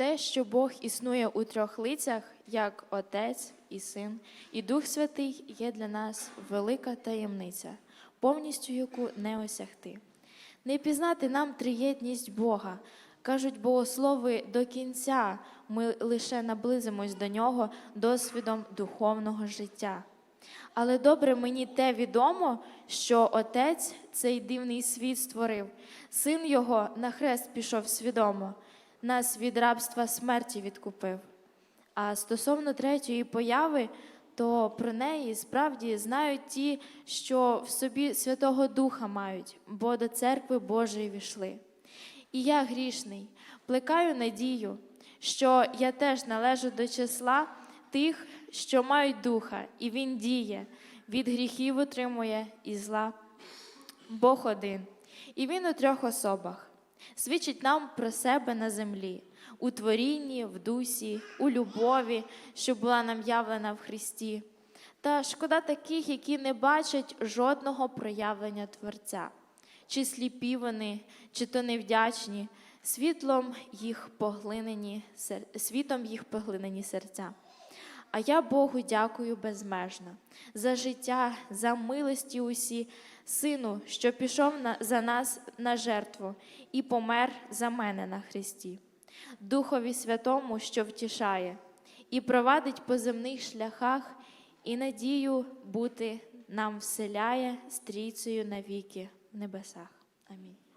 те, що Бог існує у трьох лицях, як Отець і Син, і Дух Святий є для нас велика таємниця, повністю яку не осягти. Не пізнати нам триєдність Бога. Кажуть богослови до кінця ми лише наблизимось до нього досвідом духовного життя. Але добре мені те відомо, що Отець цей дивний світ створив, син його на хрест пішов свідомо, нас від рабства смерті відкупив. А стосовно третьої появи, то про неї справді знають ті, що в собі Святого Духа мають, бо до церкви Божої війшли. І я грішний, плекаю надію, що я теж належу до числа тих, що мають духа, і він діє, від гріхів утримує і зла. Бог один, і він у трьох особах. Свідчить нам про себе на землі, у творінні, в дусі, у любові, що була нам явлена в Христі. Та шкода таких, які не бачать жодного проявлення Творця, чи сліпі вони, чи то невдячні, світлом їх поглинені, світом їх поглинені серця. А я Богу дякую безмежно за життя, за милості усі, Сину, що пішов на, за нас на жертву і помер за мене на Христі, Духові Святому, що втішає, і провадить по земних шляхах, і надію бути нам вселяє стрійцею навіки в небесах. Амінь.